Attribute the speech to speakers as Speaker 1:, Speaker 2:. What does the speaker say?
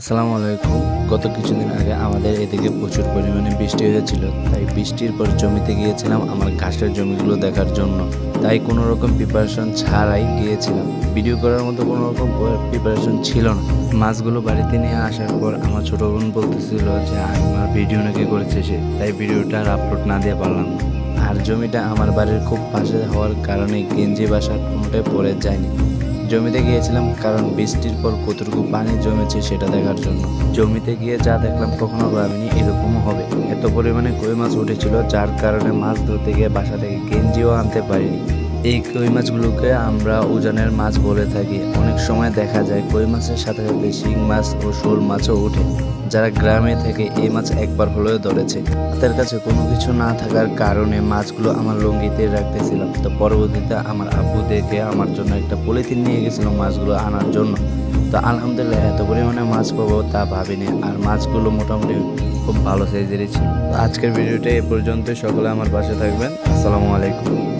Speaker 1: আসসালামু আলাইকুম। গত কিছুদিন আগে আমাদের এদিকে প্রচুর পরিমাণে বৃষ্টি হয়েছিল তাই বৃষ্টির পর জমিতে গিয়েছিলাম আমার ঘাসের জমিগুলো দেখার জন্য। তাই কোনো রকম প্রিপারেশন ছাড়াই গিয়েছিলাম। ভিডিও করার মতো কোনো রকম প্রিপারেশন ছিল না। মাছগুলো বাড়িতে নিয়ে আসার পর আমার ছোট বোন বলতেছিল যে আমার ভিডিও নাকি করেছে সে। তাই ভিডিওটা আর আপলোড না দিয়ে পারলাম আর জমিটা আমার বাড়ির খুব পাশে হওয়ার কারণে গেঞ্জি বাসা কোনোটাই পড়ে যায়নি। জমিতে গিয়েছিলাম, কারণ বৃষ্টির পর কতটুকু পানি জমেছে সেটা দেখার জন্য। জমিতে গিয়ে যা দেখলাম কখনো ভাবিনি এরকমও হবে। এত পরিমাণে কই মাছ উঠেছিল, যার কারণে মাছ ধরতে গিয়ে বাসা থেকে গেঞ্জিও আনতে পারিনি। এই কই মাছগুলোকে আমরা উজানের মাছ বলে থাকি। অনেক সময় দেখা যায় কই মাছের সাথে সাথে শিং মাছ ও শোল মাছও ওঠে। যারা গ্রামে থেকে এই মাছ একবার হলেও ধরেছে, তাদের কাছে কোনো কিছু না থাকার কারণে মাছগুলো আমার লঙ্গিতে রাখতেছিলাম। তো পরবর্তীতে আমার আব্বু দেখে আমার জন্য একটা পলিথিন নিয়ে গেছিল মাছগুলো আনার জন্য। তো আলহামদুলিল্লাহ এত পরিমাণে মাছ পাবো তা ভাবিনি, আর মাছগুলো মোটামুটি খুব ভালো সাইজেরই ছিল। আজকের ভিডিওটা এ পর্যন্ত সকলে আমার পাশে থাকবেন। আসসালামু আলাইকুম।